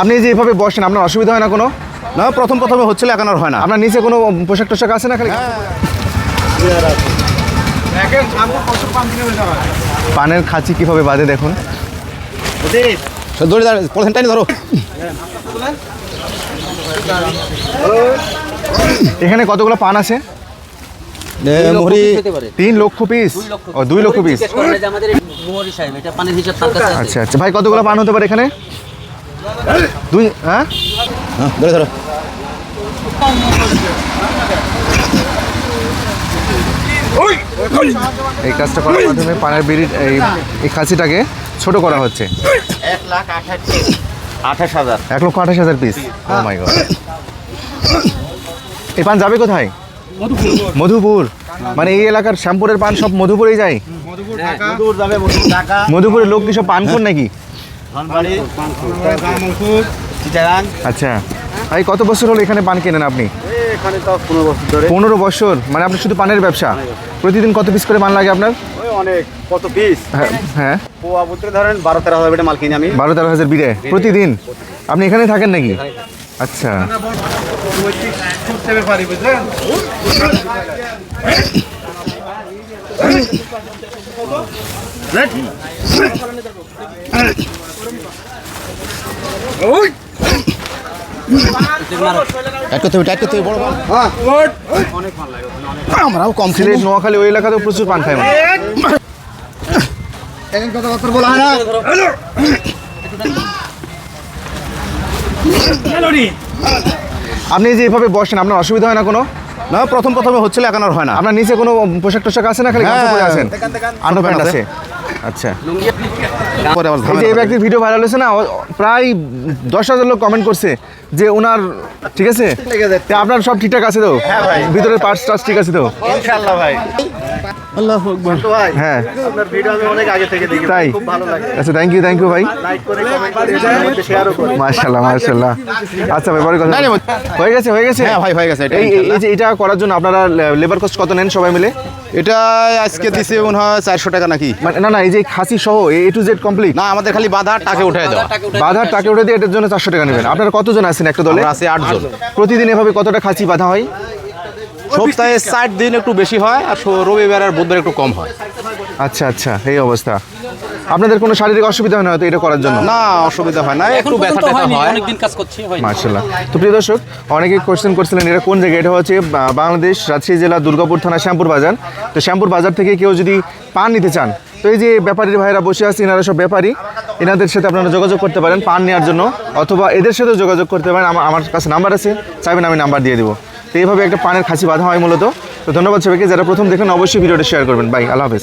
আপনি যে এভাবে বসেন আপনার অসুবিধা হয় না কোনো? না প্রথম প্রথমে হচ্ছিল এখন আর হয় না। আপনার নিচে কোনো পোশাক টোশাক আছে না খালি? পানের খাঁচি কীভাবে বাঁধে দেখুন। দড়ি দাঁড়িয়ে পলিথিন টাইনি ধরো। এখানে কতগুলো পান আছে? মুহুরি তিন লক্ষ পিস ও দুই লক্ষ পিস আমাদের মোহরি সাহেব এটা পানির হিসাব তার কাছে আছে। আচ্ছা আচ্ছা। ভাই কতগুলো পান হতে পারে এখানে? দুই হ্যাঁ? হ্যাঁ ধরে ধরো। এই কাজটা করার মাধ্যমে পানের বিড়ি এই এই খাঁচিটাকে ছোট করা হচ্ছে। আঠাশ হাজার। এক লক্ষ আঠাশ হাজার পিস মাই গড এই পান যাবে কোথায়? মধুপুর। মানে এই এলাকার শ্যামপুরের পান সব মধুপুরেই যায়? মধুপুরের লোক কি সব পান করুন নাকি আচ্ছা। ভাই কত বছর হলো এখানে পান কেনেন আপনি? পনেরো বছর মানে আপনি শুধু পানের ব্যবসা। প্রতিদিন কত পিস করে পান লাগে আপনার? অনেক কত পিস হ্যাঁ হ্যাঁ। পোয়া বলতে ধরেন বারো তেরো হাজার বেটে মাল কিনি আমি। বারো তেরো হাজার বিড়ে প্রতিদিন? আপনি এখানে থাকেন নাকি? আচ্ছা। টাইট করতে হবে টাইট করতে হবে বড় আমরাও কম সিলেট নোয়াখালী ওই এলাকাতেও প্রচুর পান খায় কথা কথা বলা হয় না। আপনি যে এভাবে বসেন আপনার অসুবিধা হয় না কোনো? না প্রথম প্রথমে হচ্ছিল এখন আর হয় না। আপনার নিচে কোনো পোশাক টোশাক আছে না খালি গামছা পরে আছেন? আনো প্যান্ট আছে? আচ্ছা। পরে আবার এই। ব্যক্তির ভিডিও ভাইরাল হয়েছে না প্রায় দশ হাজার লোক কমেন্ট করছে যে ওনার ঠিক আছে? তা আপনার সব ঠিকঠাক আছে তো? ভিতরের পার্টস টার্স ঠিক আছে তো? ইনশাল্লাহ ভাই। আল্লাহ আকবার। তো ভাই হ্যাঁ। আপনার ভিডিও আমি অনেক আগে থেকে দেখি তাই? খুব ভালো লাগে। আচ্ছা থ্যাংক ইউ থ্যাংক ইউ ভাই। লাইক করে কমেন্ট করে শেয়ারও করি মার্শাল্লাহ মার্শাল্লাহ আচ্ছা ভাই পরে কথা হয়ে গেছে হয়ে গেছে? হ্যাঁ ভাই হয়ে গেছে এটা এই এই- যে এটা করার জন্য আপনারা লেবার কস্ট কত নেন সবাই মিলে? এটা আজকে দিছে মনে হয় চারশো টাকা নাকি? মানে না না এই যে খাসি সহ এ টু জেড কমপ্লিট না আমাদের খালি বাধা টাকে উঠে দেওয়া। বাধার টাকা উঠে দিয়ে এটার জন্য চারশো টাকা নেবেন। আপনারা কতজন আছেন একটা দলে? আমরা আছি আটজন। প্রতিদিন এভাবে কতটা খাসি বাধা হয়? সপ্তাহে ষাট দিন একটু বেশি হয় আর রবিবার আর বুধবার একটু কম হয়। আচ্ছা আচ্ছা এই অবস্থা। আপনাদের কোনো শারীরিক অসুবিধা হয় না হয়তো এটা করার জন্য? না অসুবিধা হয় না একটু ব্যথা ট্যাথা হয়। অনেকদিন কাজ করছি মার্শাল্লাহ তো প্রিয় দর্শক অনেকেই কোশ্চেন করছিলেন এটা কোন জায়গায়? এটা হচ্ছে বাংলাদেশ রাজশাহী জেলা দুর্গাপুর থানা শ্যামপুর বাজার। তো শ্যামপুর বাজার থেকে কেউ যদি পান নিতে চান তো এই যে ব্যাপারীর ভাইরা বসে আছে এনারা সব ব্যাপারী এনাদের সাথে আপনারা যোগাযোগ করতে পারেন পান নেওয়ার জন্য অথবা এদের সাথেও যোগাযোগ করতে পারেন। আমার আমার কাছে নাম্বার আছে চাইবেন আমি নাম্বার দিয়ে দেবো। তো এইভাবে একটা পানের খাসি বাঁধা হয় মূলত। তো ধন্যবাদ সবাইকে, যারা প্রথম দেখেন অবশ্যই ভিডিওটা শেয়ার করবেন। বাই আল্লাহ হাফেজ।